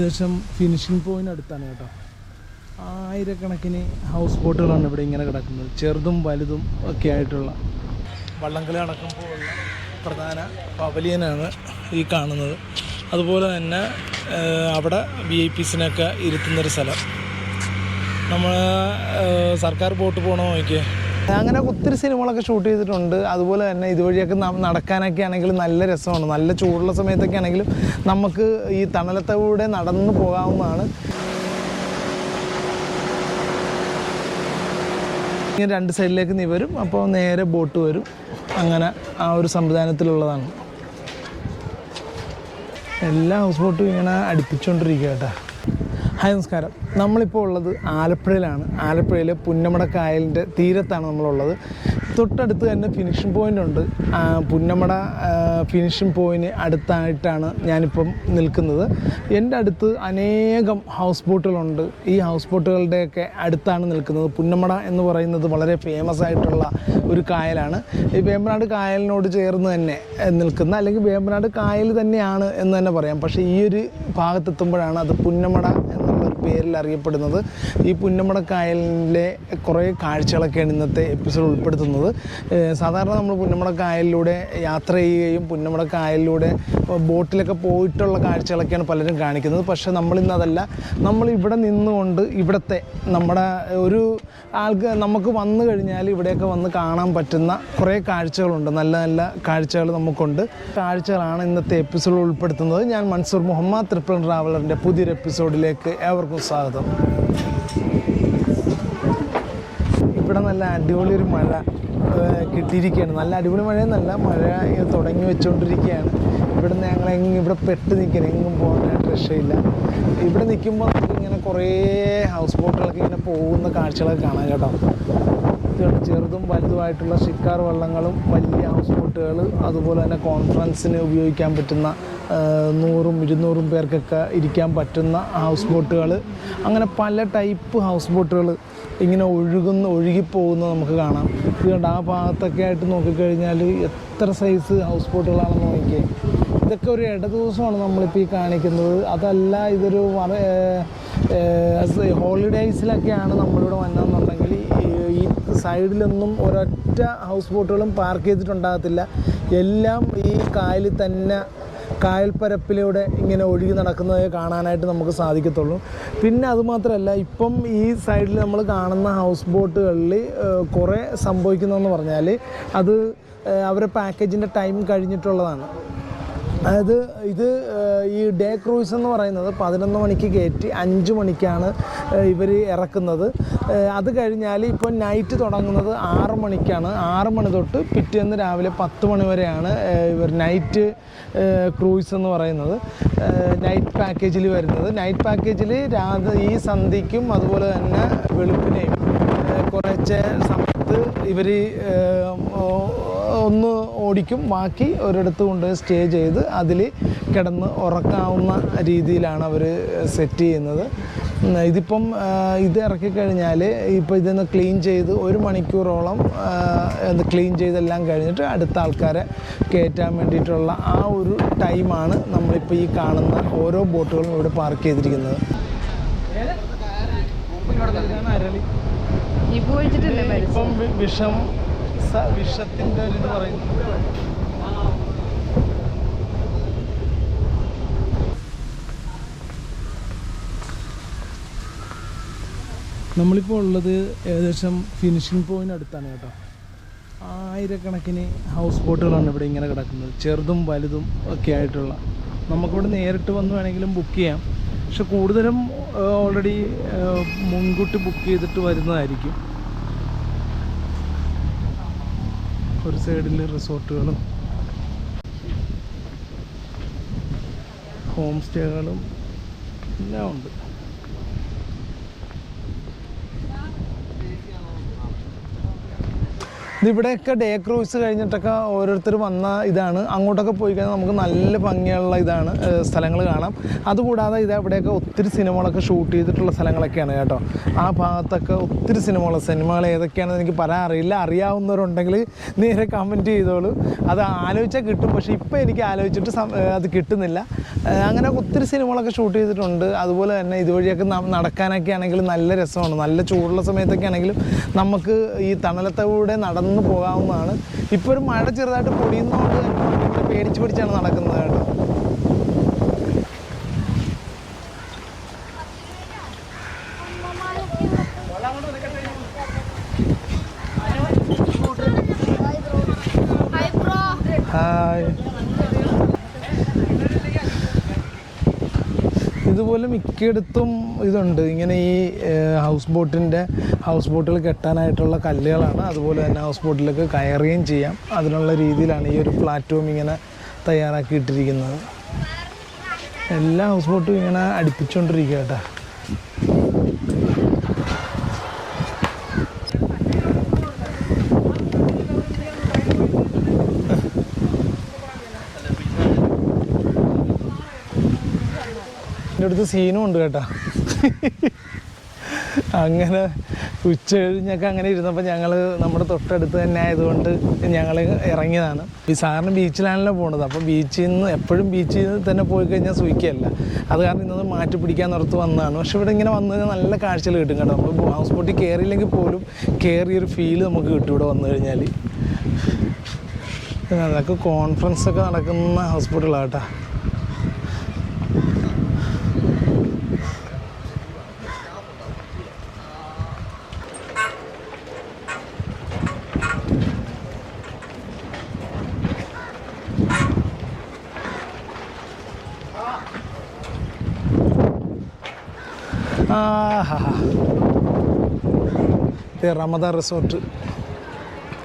ഏകദേശം finishing point അടുത്താണ് കേട്ടോ. ആയിരക്കണക്കിന് ഹൗസ് ബോട്ടുകളാണ് ഇവിടെ ഇങ്ങനെ കിടക്കുന്നത്. ചെറുതും വലുതും ഒക്കെ ആയിട്ടുള്ള. വള്ളംകളി അടക്കുമ്പോൾ ഉള്ള പ്രധാന പവലിയനാണ് ഈ കാണുന്നത്. അതുപോലെ തന്നെ അവിടെ വി ഐ പിസിനൊക്കെ ഇരുത്തുന്നൊരു സ്ഥലം. നമ്മൾ സർക്കാർ ബോട്ട് പോകണോ നോക്കിയേ? അങ്ങനെ ഒത്തിരി സിനിമകളൊക്കെ ഷൂട്ട് ചെയ്തിട്ടുണ്ട്. അതുപോലെ തന്നെ ഇതുവഴിയൊക്കെ നടക്കാനൊക്കെ ആണെങ്കിലും നല്ല രസമാണ്. നല്ല ചൂടുള്ള സമയത്തൊക്കെ ആണെങ്കിലും നമുക്ക് ഈ തണലത്തൂടെ നടന്നു പോകാവുന്നതാണ്. ഇങ്ങനെ രണ്ട് സൈഡിലേക്ക് നീ വരും അപ്പോൾ നേരെ ബോട്ട് വരും. അങ്ങനെ ആ ഒരു സംവിധാനത്തിലുള്ളതാണ്. എല്ലാ ഹൗസ് ബോട്ടും ഇങ്ങനെ അടുപ്പിച്ചുകൊണ്ടിരിക്കുക കേട്ടോ. ഹായ് നമസ്കാരം. നമ്മളിപ്പോൾ ഉള്ളത് ആലപ്പുഴയിലാണ്. ആലപ്പുഴയിലെ പുന്നമട കായലിന്റെ തീരത്താണ് നമ്മളുള്ളത്. തൊട്ടടുത്ത് തന്നെ ഫിനിഷിംഗ് പോയിന്റ് ഉണ്ട്. പുന്നമട ഫിനിഷിംഗ് പോയിന്റ് അടുത്തായിട്ടാണ് ഞാനിപ്പം നിൽക്കുന്നത്. എന്റെ അടുത്ത് അനേകം ഹൗസ് ബോട്ടുകളുണ്ട് ഈ ഹൗസ് ബോട്ടുകളുടെയൊക്കെ അടുത്താണ് നിൽക്കുന്നത്. പുന്നമട എന്ന് പറയുന്നത് വളരെ ഫേമസ് ആയിട്ടുള്ള ഒരു കായലാണ്. ഈ വേമ്പനാട് കായലിനോട് ചേർന്ന് തന്നെ നിൽക്കുന്ന അല്ലെങ്കിൽ വേമ്പനാട് കായൽ തന്നെയാണ് എന്ന് തന്നെ പറയാം. പക്ഷേ ഈ ഒരു ഭാഗത്തെത്തുമ്പോഴാണ് അത് പുന്നമട പേരിൽ അറിയപ്പെടുന്നത്. ഈ പുന്നമടക്കായലിലെ കുറേ കാഴ്ചകളൊക്കെയാണ് ഇന്നത്തെ എപ്പിസോഡ് ഉൾപ്പെടുത്തുന്നത്. സാധാരണ നമ്മൾ പുന്നമടക്കായലിലൂടെ യാത്ര ചെയ്യുകയും പുന്നമടക്കായലിലൂടെ ബോട്ടിലൊക്കെ പോയിട്ടുള്ള കാഴ്ചകളൊക്കെയാണ് പലരും കാണിക്കുന്നത്. പക്ഷേ നമ്മളിന്ന് അതല്ല. നമ്മൾ ഇവിടെ നിന്നുകൊണ്ട് ഇവിടുത്തെ നമ്മുടെ ഒരു ആൾക്ക് നമുക്ക് വന്നു കഴിഞ്ഞാൽ ഇവിടെയൊക്കെ വന്ന് കാണാൻ പറ്റുന്ന കുറേ കാഴ്ചകളുണ്ട്. നല്ല നല്ല കാഴ്ചകൾ നമുക്കുണ്ട്. കാഴ്ചകളാണ് ഇന്നത്തെ എപ്പിസോഡ് ഉൾപ്പെടുത്തുന്നത്. ഞാൻ മൻസൂർ മുഹമ്മദ് ട്രിപ്പിൾ ട്രാവലറിന്റെ പുതിയൊരു എപ്പിസോഡിലേക്ക് ഏവർക്കും സ്വാഗതം. ഇവിടെ നല്ല അടിപൊളി ഒരു മഴ കിട്ടിയിരിക്കുകയാണ്. നല്ല അടിപൊളി മഴയെന്നല്ല മഴ തുടങ്ങി വെച്ചുകൊണ്ടിരിക്കുകയാണ്. ഇവിടുന്ന് ഞങ്ങൾ എങ്ങും ഇവിടെ പെട്ട് നിൽക്കണം എങ്ങും പോകാനായിട്ട് രക്ഷയില്ല. ഇവിടെ നിൽക്കുമ്പോൾ നമുക്ക് ഇങ്ങനെ കുറേ ഹൗസ് ബോട്ടുകളൊക്കെ ഇങ്ങനെ പോകുന്ന കാഴ്ചകളൊക്കെ കാണാം കേട്ടോ. ഇതുണ്ട് ചെറുതും വലുതുമായിട്ടുള്ള ഷിക്കാർ വള്ളങ്ങളും വലിയ ഹൗസ് ബോട്ടുകൾ അതുപോലെ തന്നെ കോൺഫറൻസിന് ഉപയോഗിക്കാൻ പറ്റുന്ന നൂറും ഇരുന്നൂറും പേർക്കൊക്കെ ഇരിക്കാൻ പറ്റുന്ന ഹൗസ് ബോട്ടുകൾ അങ്ങനെ പല ടൈപ്പ് ഹൗസ് ബോട്ടുകൾ ഇങ്ങനെ ഒഴുകുന്ന ഒഴുകിപ്പോകുന്നത് നമുക്ക് കാണാം. ഇതുകൊണ്ട് ആ ഭാഗത്തൊക്കെ ആയിട്ട് നോക്കിക്കഴിഞ്ഞാൽ എത്ര സൈസ് ഹൗസ് ബോട്ടുകളാണെന്ന് നോക്കിയേ. ഇതൊക്കെ ഒരു ഇട ദിവസമാണ് നമ്മളിപ്പോൾ ഈ കാണിക്കുന്നത്. അതല്ല ഇതൊരു ഹോളിഡേയ്സിലൊക്കെയാണ് നമ്മളിവിടെ വന്നതെന്നുണ്ടെങ്കിൽ ഈ സൈഡിലൊന്നും ഒരൊറ്റ ഹൗസ് ബോട്ടുകളും പാർക്ക് ചെയ്തിട്ടുണ്ടാകത്തില്ല. എല്ലാം ഈ കായലിൽ തന്നെ കായൽപ്പരപ്പിലൂടെ ഇങ്ങനെ ഒഴുകി നടക്കുന്നത് കാണാനായിട്ട് നമുക്ക് സാധിക്കത്തുള്ളൂ. പിന്നെ അതുമാത്രമല്ല ഇപ്പം ഈ സൈഡിൽ നമ്മൾ കാണുന്ന ഹൗസ് ബോട്ടുകളിൽ കുറേ സംഭവിക്കുന്നതെന്ന് പറഞ്ഞാൽ അത് അവരുടെ അവരെ പാക്കേജിന്റെ ടൈം കഴിഞ്ഞിട്ടുള്ളതാണ്. അതായത് ഇത് ഈ ഡേ ക്രൂയിസ് എന്ന് പറയുന്നത് പതിനൊന്ന് മണിക്ക് കയറ്റി അഞ്ച് മണിക്കാണ് ഇവർ ഇറക്കുന്നത്. അത് കഴിഞ്ഞാൽ ഇപ്പോൾ നൈറ്റ് തുടങ്ങുന്നത് ആറ് മണിക്കാണ്. ആറ് മണി തൊട്ട് പിറ്റേന്ന് രാവിലെ പത്ത് മണി വരെയാണ് ഇവർ നൈറ്റ് ക്രൂയിസ് എന്ന് പറയുന്നത്. നൈറ്റ് പാക്കേജിൽ വരുന്നത്. നൈറ്റ് പാക്കേജിൽ രാത്രി ഈ സന്ധ്യയ്ക്കും അതുപോലെ തന്നെ വെളുപ്പിനെയും കുറച്ച് സമയത്ത് ഇവർ ഒന്ന് ഓടിക്കും ബാക്കി ഒരിടത്ത് കൊണ്ട് സ്റ്റേ ചെയ്ത് അതിൽ കിടന്ന് ഉറക്കാവുന്ന രീതിയിലാണ് അവർ സെറ്റ് ചെയ്യുന്നത് ഇതിപ്പം ഇത് ഇറക്കിക്കഴിഞ്ഞാൽ ഇപ്പോൾ ഇതൊന്ന് ക്ലീൻ ചെയ്ത് ഒരു മണിക്കൂറോളം ക്ലീൻ ചെയ്തെല്ലാം കഴിഞ്ഞിട്ട് അടുത്ത ആൾക്കാരെ കയറ്റാൻ വേണ്ടിയിട്ടുള്ള ആ ഒരു ടൈമാണ് നമ്മളിപ്പോൾ ഈ കാണുന്ന ഓരോ ബോട്ടുകളും ഇവിടെ പാർക്ക് ചെയ്തിരിക്കുന്നത് ഇപ്പൊ ഒഴിച്ചിട്ടല്ലേ മരിച്ചത്? ഇപ്പം വി- വിഷം ഒരു പറയുന്നു. നമ്മളിപ്പോൾ ഉള്ളത് ഏകദേശം ഫിനിഷിംഗ് പോയിന്റ് അടുത്താണ് കേട്ടോ. ആയിരക്കണക്കിന് ഹൗസ് ബോട്ടുകളാണ് ഇവിടെ ഇങ്ങനെ കിടക്കുന്നത്. ചെറുതും വലുതും ഒക്കെ ആയിട്ടുള്ള. നമുക്കിവിടെ നേരിട്ട് വന്ന് വേണമെങ്കിലും ബുക്ക് ചെയ്യാം. പക്ഷെ കൂടുതലും ഓൾറെഡി മുൻകൂട്ടി ബുക്ക് ചെയ്തിട്ട് വരുന്നതായിരിക്കും. ഒരു സൈഡിൽ റിസോർട്ടുകളും ഹോം സ്റ്റേകളും എല്ലാം ഉണ്ട്. ഇതിവിടെയൊക്കെ ഡേ ക്രൂസ് കഴിഞ്ഞിട്ടൊക്കെ ഓരോരുത്തർ വന്ന ഇതാണ്. അങ്ങോട്ടൊക്കെ പോയി കഴിഞ്ഞാൽ നമുക്ക് നല്ല ഭംഗിയുള്ള ഇതാണ് സ്ഥലങ്ങൾ കാണാം. അതുകൂടാതെ ഇത് ഇവിടെയൊക്കെ ഒത്തിരി സിനിമകളൊക്കെ ഷൂട്ട് ചെയ്തിട്ടുള്ള സ്ഥലങ്ങളൊക്കെയാണ് കേട്ടോ. ആ ഭാഗത്തൊക്കെ ഒത്തിരി സിനിമകൾ സിനിമകൾ ഏതൊക്കെയാണെന്ന് എനിക്ക് പറയാൻ അറിയില്ല. അറിയാവുന്നവരുണ്ടെങ്കിൽ നേരെ കമന്റ് ചെയ്തോളൂ. അത് ആലോചിച്ചാൽ കിട്ടും. പക്ഷേ ഇപ്പോൾ എനിക്ക് ആലോചിച്ചിട്ട് അത് കിട്ടുന്നില്ല. അങ്ങനെ ഒത്തിരി സിനിമകളൊക്കെ ഷൂട്ട് ചെയ്തിട്ടുണ്ട്. അതുപോലെ തന്നെ ഇതുവഴിയൊക്കെ നടക്കാനൊക്കെ ആണെങ്കിലും നല്ല രസമാണ്. നല്ല ചൂടുള്ള സമയത്തൊക്കെ ആണെങ്കിലും നമുക്ക് ഈ തണലത്തൂടെ നടന്നു പോകാവുന്നതാണ്. ഇപ്പോൾ ഒരു മഴ ചെറുതായിട്ട് പൊടിയുന്നതുകൊണ്ട് തന്നെ പേടിച്ച് പിടിച്ചാണ് നടക്കുന്നത് കേട്ടോ ഹായ് ബ്രോ ഹായ് ഇതുപോലെ മിക്കയിടത്തും ഇതുണ്ട്. ഇങ്ങനെ ഈ ഹൗസ് ബോട്ടിന്റെ ഹൗസ് ബോട്ടിൽ കെട്ടാനായിട്ടുള്ള കല്ലുകളാണ്. അതുപോലെ തന്നെ ഹൗസ് ബോട്ടിലേക്ക് കയറുകയും ചെയ്യാം. അതിനുള്ള രീതിയിലാണ് ഈ ഒരു പ്ലാറ്റ്ഫോം ഇങ്ങനെ തയ്യാറാക്കിയിട്ടിരിക്കുന്നത്. എല്ലാ ഹൗസ് ബോട്ടും ഇങ്ങനെ അടുപ്പിച്ചുകൊണ്ടിരിക്കുക കേട്ടോ. എന്റെ അടുത്ത് സീനും ഉണ്ട് കേട്ടോ. അങ്ങനെ ഉച്ച കഴിഞ്ഞൊക്കെ അങ്ങനെ ഇരുന്നപ്പോൾ ഞങ്ങൾ നമ്മുടെ തൊട്ടടുത്ത് തന്നെ ആയതുകൊണ്ട് ഞങ്ങൾ ഇറങ്ങിയതാണ്. ഈ സാറിന് ബീച്ചിലാണല്ലോ പോണത്. അപ്പോൾ ബീച്ചിൽ നിന്ന് എപ്പോഴും ബീച്ചിൽ നിന്ന് തന്നെ പോയി കഴിഞ്ഞാൽ സൂയിക്കല്ല അത് കാരണം ഇന്നത് മാറ്റി പിടിക്കാൻ നിർത്ത് വന്നതാണ്. പക്ഷെ ഇവിടെ ഇങ്ങനെ വന്നു കഴിഞ്ഞാൽ നല്ല കാഴ്ചകൾ കിട്ടും കേട്ടോ. നമ്മൾ ഹൗസ് ബോട്ടിൽ കയറിയില്ലെങ്കിൽ പോലും കയറിയൊരു ഫീൽ നമുക്ക് കിട്ടും ഇവിടെ വന്നു കഴിഞ്ഞാൽ അതൊക്കെ കോൺഫറൻസ് ഒക്കെ നടക്കുന്ന ഹൗസ് ബോട്ടുകളാണ് കേട്ടോ. ഇത് റമദ റിസോർട്ട്.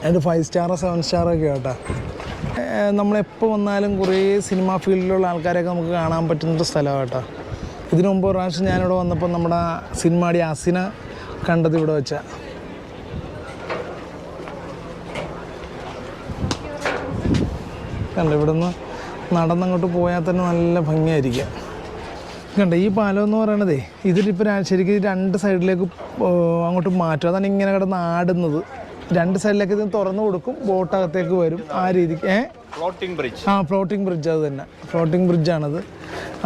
അതിന്റെ ഫൈവ് സ്റ്റാറോ സെവൻ സ്റ്റാറോ ഒക്കെ കേട്ടോ നമ്മളെപ്പോൾ വന്നാലും കുറേ സിനിമാ ഫീൽഡിലുള്ള ആൾക്കാരെയൊക്കെ നമുക്ക് കാണാൻ പറ്റുന്നൊരു സ്ഥലമാണ് കേട്ടോ ഇതിനു മുമ്പ് പ്രാവശ്യം ഞാനിവിടെ വന്നപ്പോൾ നമ്മുടെ സിനിമാടി അസിന കണ്ടത് ഇവിടെ വെച്ചാൽ കണ്ട ഇവിടുന്ന് നടന്നങ്ങോട്ട് പോയാൽ തന്നെ നല്ല ഭംഗിയായിരിക്കും. കണ്ട ഈ പാലം എന്ന് പറയണതേ ഇതിലിപ്പോൾ ശരിക്കും രണ്ട് സൈഡിലേക്ക് അങ്ങോട്ട് മാറ്റും. അതാണ് ഇങ്ങനെ കിടന്ന് ആടുന്നത്. രണ്ട് സൈഡിലേക്ക് ഇത് തുറന്നു കൊടുക്കും ബോട്ട് അകത്തേക്ക് വരും. ആ രീതിക്ക് ഏ? ഫ്ലോട്ടിംഗ് ബ്രിഡ്ജ് ആ ഫ്ലോട്ടിംഗ് ബ്രിഡ്ജ് അത് തന്നെ. ഫ്ലോട്ടിംഗ് ബ്രിഡ്ജാണത്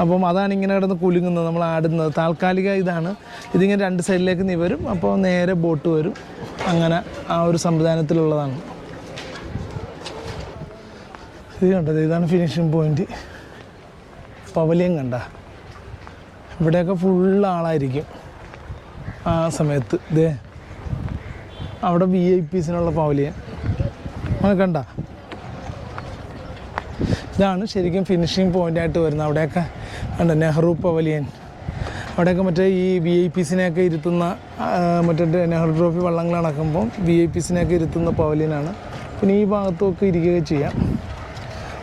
അപ്പം അതാണ് ഇങ്ങനെ കിടന്ന് കുലുങ്ങുന്നത് നമ്മൾ ആടുന്നത്. താൽക്കാലിക ഇതാണ്. ഇതിങ്ങനെ രണ്ട് സൈഡിലേക്ക് നീ വരും അപ്പോൾ നേരെ ബോട്ട് വരും. അങ്ങനെ ആ ഒരു സംവിധാനത്തിലുള്ളതാണ്. ഇത് കണ്ടത് ഇതാണ് ഫിനിഷിംഗ് പോയിന്റ് പവലിയം കണ്ട? ഇവിടെയൊക്കെ ഫുൾ ആളായിരിക്കും ആ സമയത്ത്. ഇതേ അവിടെ വി ഐ പീസിനുള്ള പവലിയൻ അങ്ങനെ കണ്ട. ഇതാണ് ശരിക്കും ഫിനിഷിങ് പോയിന്റ് ആയിട്ട് വരുന്നത്. അവിടെയൊക്കെ കണ്ട നെഹ്റു പവലിയൻ അവിടെയൊക്കെ മറ്റേ ഈ വി ഐ പീസിനെയൊക്കെ ഇരുത്തുന്ന മറ്റേ നെഹ്റു ട്രോഫി വള്ളങ്ങൾ നടക്കുമ്പോൾ വി ഐ പീസിനെയൊക്കെ ഇരുത്തുന്ന പവലിയനാണ് പിന്നെ ഈ ഭാഗത്തുമൊക്കെ ഇരിക്കുകയൊക്കെ ചെയ്യാം.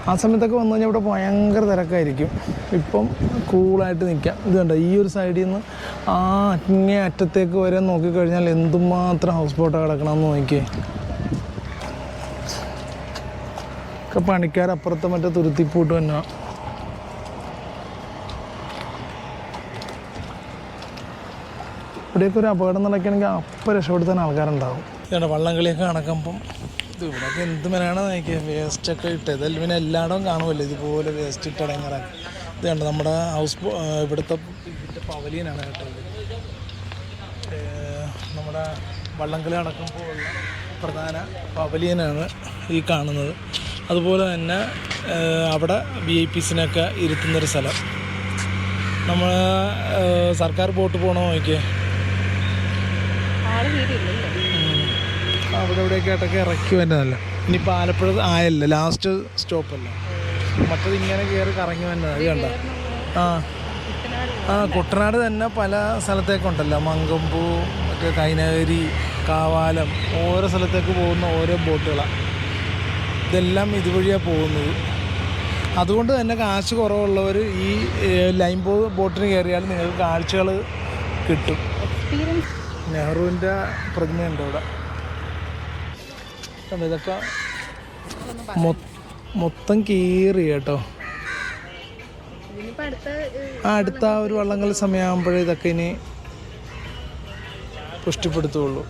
ആ സമയത്തൊക്കെ വന്നു കഴിഞ്ഞാൽ ഇവിടെ ഭയങ്കര തിരക്കായിരിക്കും. ഇപ്പം കൂളായിട്ട് നിൽക്കാം ഇത് കണ്ട? ഈ ഒരു സൈഡിൽ നിന്ന് ആ അങ്ങേ അറ്റത്തേക്ക് വരെ നോക്കിക്കഴിഞ്ഞാൽ എന്തുമാത്രം ഹൗസ് ബോട്ടാണ് കിടക്കണമെന്ന് നോക്കിയേ. ഒക്കെ പണിക്കാരപ്പുറത്തെ മറ്റേ തുരുത്തിപ്പൂട്ട് തന്നെ ഇവിടെയൊക്കെ ഒരു അപകടം നടക്കുകയാണെങ്കിൽ അപ്പം രക്ഷപ്പെടുത്താൻ ആൾക്കാരുണ്ടാവും. വള്ളംകളിയൊക്കെ നടക്കുമ്പം ഇത് ഇവിടെയൊക്കെ എന്ത് മനാണ് നോക്കിയാൽ വേസ്റ്റൊക്കെ ഇട്ട് ഇതെല്ലാം പിന്നെ എല്ലായിടവും കാണുമല്ലോ. ഇതുപോലെ വേസ്റ്റ് ഇട്ട് ഇടങ്ങാറാക്കി ഇത് നമ്മുടെ ഹൗസ് ഇവിടുത്തെ പവലിയനാണ് കേട്ടോ നമ്മുടെ വള്ളംകളി നടക്കുമ്പോൾ ഉള്ള പ്രധാന പവലിയനാണ് ഈ കാണുന്നത്. അതുപോലെ തന്നെ അവിടെ വി ഐ പിസിനൊക്കെ ഇരുത്തുന്നൊരു സ്ഥലം. നമ്മൾ സർക്കാർ ബോട്ട് പോകണോ നോക്കിയേ? ആൾ തീരെയില്ലല്ലേ അവിടെ ഇവിടെയൊക്കെ ആയിട്ടൊക്കെ ഇറക്കി വരുന്നതല്ല ഇനിയിപ്പോൾ ആലപ്പുഴ ആയല്ല ലാസ്റ്റ് സ്റ്റോപ്പല്ല. മറ്റത് ഇങ്ങനെ കയറി കറങ്ങി വരുന്നത് അത് കണ്ട? ആ. ആ കുട്ടനാട് തന്നെ പല സ്ഥലത്തേക്കുണ്ടല്ലോ. മങ്കമ്പൂ മറ്റേ കൈനകരി കാവാലം ഓരോ സ്ഥലത്തേക്ക് പോകുന്ന ഓരോ ബോട്ടുകളാണ് ഇതെല്ലാം ഇതുവഴിയാണ് പോകുന്നത്. അതുകൊണ്ട് തന്നെ കാശ് കുറവുള്ളവർ ഈ ലൈൻ ബോ ബോട്ടിന് കയറിയാൽ നിങ്ങൾക്ക് കാഴ്ചകൾ കിട്ടും. നെഹ്റുവിന്റെ പ്രതിമയുണ്ട് ഇവിടെ കണ്ടോ ഇതൊക്കെ മൊത്തം കീറി കേട്ടോ. ആ അടുത്ത ഒരു വള്ളംകളി സമയമാകുമ്പോഴേ ഇതൊക്കെ ഇനി പുഷ്ടിപ്പെടുത്തുള്ളൂ.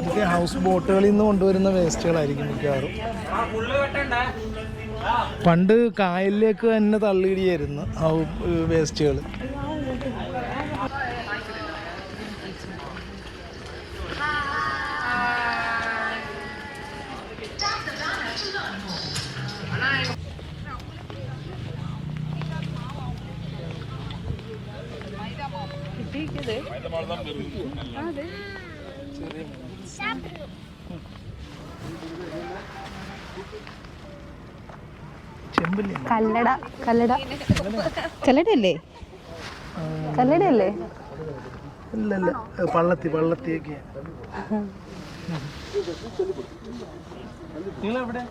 ഇതൊക്കെ ഹൗസ് ബോട്ടുകളിൽ നിന്ന് കൊണ്ടുവരുന്ന വേസ്റ്റുകളായിരിക്കും മിക്കവാറും. പണ്ട് കായലിലേക്ക് തന്നെ തള്ളിയിടിയായിരുന്നു ആ വേസ്റ്റുകൾ കല്ലട കല്ലട. കല്ലടയല്ലേ കല്ലടയല്ലേ ഇല്ല ഇല്ല ഏ, പള്ളത്തി പള്ളത്തിയൊക്കെ. നിങ്ങളെവിടെ?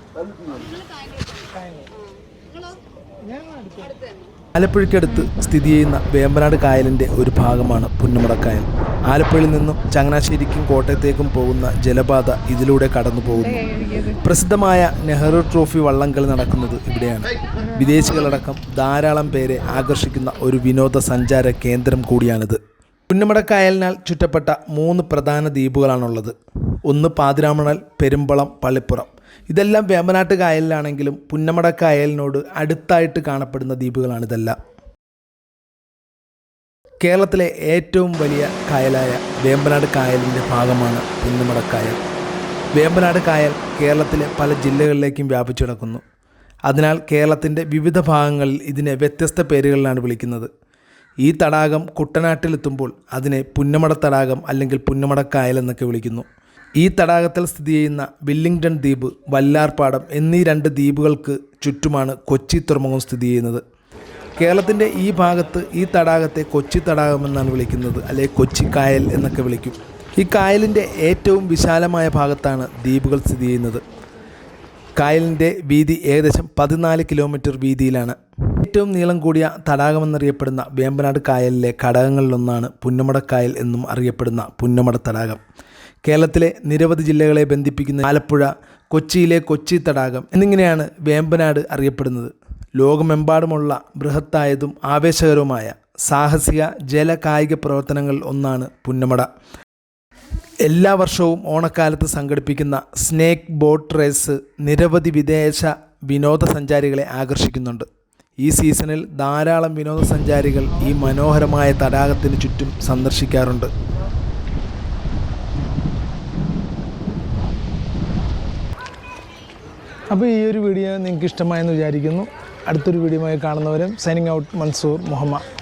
ആലപ്പുഴയ്ക്കടുത്ത് സ്ഥിതി ചെയ്യുന്ന വേമ്പനാട് കായലിന്റെ ഒരു ഭാഗമാണ് പുന്നമടക്കായൽ. ആലപ്പുഴയിൽ നിന്നും ചങ്ങനാശ്ശേരിക്കും കോട്ടയത്തേക്കും പോകുന്ന ജലപാത ഇതിലൂടെ കടന്നു പോകുന്നു പ്രസിദ്ധമായ നെഹ്റു ട്രോഫി വള്ളംകളി നടക്കുന്നത് ഇവിടെയാണ്. വിദേശികളടക്കം ധാരാളം പേരെ ആകർഷിക്കുന്ന ഒരു വിനോദസഞ്ചാര കേന്ദ്രം കൂടിയാണിത്. പുന്നമടക്കായലിനാൽ ചുറ്റപ്പെട്ട മൂന്ന് പ്രധാന ദ്വീപുകളാണുള്ളത്. ഒന്ന് പാതിരാമണൽ പെരുമ്പളം പള്ളിപ്പുറം. ഇതെല്ലാം വേമ്പനാട്ട് കായലിലാണെങ്കിലും പുന്നമട പുന്നമടക്കായലിനോട് അടുത്തായിട്ട് കാണപ്പെടുന്ന ദ്വീപുകളാണ് ഇതെല്ലാം. കേരളത്തിലെ ഏറ്റവും വലിയ കായലായ വേമ്പനാട് കായലിന്റെ ഭാഗമാണ് പുന്നമട കായൽ വേമ്പനാട് കായൽ കേരളത്തിലെ പല ജില്ലകളിലേക്കും വ്യാപിച്ചു കിടക്കുന്നു. അതിനാൽ കേരളത്തിന്റെ വിവിധ ഭാഗങ്ങളിൽ ഇതിനെ വ്യത്യസ്ത പേരുകളിലാണ് വിളിക്കുന്നത്. ഈ തടാകം കുട്ടനാട്ടിലെത്തുമ്പോൾ അതിനെ പുന്നമട തടാകം അല്ലെങ്കിൽ പുന്നമട കായൽ എന്നൊക്കെ വിളിക്കുന്നു. ഈ തടാകത്തിൽ സ്ഥിതി ചെയ്യുന്ന വില്ലിംഗ്ടൺ ദ്വീപ് വല്ലാർപാടം എന്നീ രണ്ട് ദ്വീപുകൾക്ക് ചുറ്റുമാണ് കൊച്ചി തുറമുഖം സ്ഥിതി ചെയ്യുന്നത്. കേരളത്തിന്റെ ഈ ഭാഗത്ത് ഈ തടാകത്തെ കൊച്ചി തടാകം എന്നാണ് വിളിക്കുന്നത് അല്ലെ കൊച്ചി കായൽ എന്നൊക്കെ വിളിക്കും. ഈ കായലിന്റെ ഏറ്റവും വിശാലമായ ഭാഗത്താണ് ദ്വീപുകൾ സ്ഥിതി ചെയ്യുന്നത്. കായലിന്റെ വീതി ഏകദേശം പതിനാല് കിലോമീറ്റർ വീതിയിലാണ്. ഏറ്റവും നീളം കൂടിയ തടാകമെന്നറിയപ്പെടുന്ന വേമ്പനാട് കായലിലെ ഘടകങ്ങളിലൊന്നാണ് പുന്നമടക്കായൽ എന്നും അറിയപ്പെടുന്ന പുന്നമട തടാകം. കേരളത്തിലെ നിരവധി ജില്ലകളെ ബന്ധിപ്പിക്കുന്ന ആലപ്പുഴ കൊച്ചിയിലെ കൊച്ചി തടാകം എന്നിങ്ങനെയാണ് വേമ്പനാട് അറിയപ്പെടുന്നത്. ലോകമെമ്പാടുമുള്ള ബൃഹത്തായതും ആവേശകരവുമായ സാഹസിക ജലകായിക പ്രവർത്തനങ്ങൾ ഒന്നാണ് പുന്നമട. എല്ലാ വർഷവും ഓണക്കാലത്ത് സംഘടിപ്പിക്കുന്ന സ്നേക്ക് ബോട്ട് റേസ് നിരവധി വിദേശ വിനോദസഞ്ചാരികളെ ആകർഷിക്കുന്നുണ്ട്. ഈ സീസണിൽ ധാരാളം വിനോദസഞ്ചാരികൾ ഈ മനോഹരമായ തടാകത്തിന് ചുറ്റും സന്ദർശിക്കാറുണ്ട്. അപ്പോൾ ഈ ഒരു വീഡിയോ നിങ്ങൾക്ക് ഇഷ്ടമായെന്ന് വിചാരിക്കുന്നു. അടുത്തൊരു വീഡിയോയുമായി കാണുന്നവരും സൈനിങ് ഔട്ട് മൻസൂർ മുഹമ്മദ്.